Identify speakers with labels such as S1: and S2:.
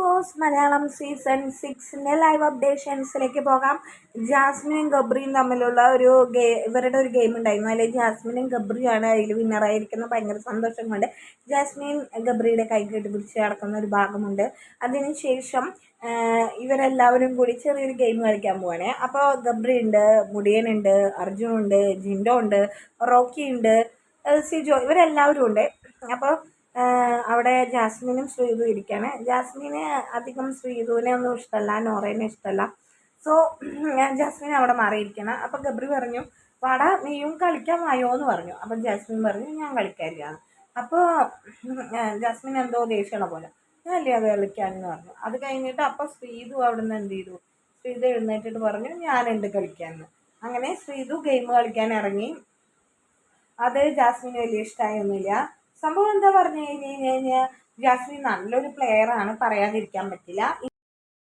S1: Boss Malayalam season സിക്സിന്റെ live അപ്ഡേഷൻസിലേക്ക് പോകാം. ജാസ്മിനും ഗബ്രിയും തമ്മിലുള്ള ഒരു ഗെ ഇവരുടെ ഒരു ഗെയിം ഉണ്ടായിരുന്നു. അതിൽ ജാസ്മിനും ഗബ്രിയാണ് അതിൽ വിന്നറായിരിക്കുന്നത് ഭയങ്കര സന്തോഷം കൊണ്ട് ജാസ്മിൻ ഗബ്രിയുടെ കൈ കെട്ടിപ്പിടിച്ച് നടക്കുന്ന ഒരു ഭാഗമുണ്ട്. അതിനുശേഷം ഇവരെല്ലാവരും കൂടി ചെറിയൊരു ഗെയിം കളിക്കാൻ പോവാണ്. അപ്പോൾ ഗബ്രി ഉണ്ട് മുടിയനുണ്ട് അർജുനുണ്ട് ജിൻഡോ ഉണ്ട് റോക്കി ഉണ്ട് സിജോ ഇവരെല്ലാവരും ഉണ്ട്. അപ്പോൾ അവിടെ ജാസ്മിനും ശ്രീതു ഇരിക്കുകയാണ് ജാസ്മിന് അധികം ശ്രീതുവിനെ ഒന്നും ഇഷ്ടമല്ല നോറേനെ ഇഷ്ടമല്ല. സോ ജാസ്മിൻ അവിടെ മാറിയിരിക്കണം അപ്പോൾ ഗബ്രി പറഞ്ഞു വാടാ നീയും കളിക്കാൻ വായോ എന്ന് പറഞ്ഞു. അപ്പം ജാസ്മിൻ പറഞ്ഞു ഞാൻ കളിക്കാനില്ല അപ്പോൾ ജാസ്മിൻ എന്തോ ദേഷ്യമുള്ള പോലെ ഞാൻ അല്ലേ അത് കളിക്കാനെന്ന് പറഞ്ഞു. അത് കഴിഞ്ഞിട്ട് അപ്പോൾ ശ്രീതു അവിടെ നിന്ന് എന്ത് ചെയ്തു? ശ്രീതു എഴുന്നേറ്റിട്ട് പറഞ്ഞു ഞാനുണ്ട് കളിക്കാമെന്ന് അങ്ങനെ ശ്രീതു ഗെയിം കളിക്കാൻ ഇറങ്ങി. അത് ജാസ്മിന് വലിയ ഇഷ്ടമായൊന്നുമില്ല സംഭവം എന്താ പറഞ്ഞു കഴിഞ്ഞ് കഴിഞ്ഞാൽ ജാസ്മിൻ നല്ലൊരു പ്ലെയർ ആണ് പറയാതിരിക്കാൻ പറ്റില്ല.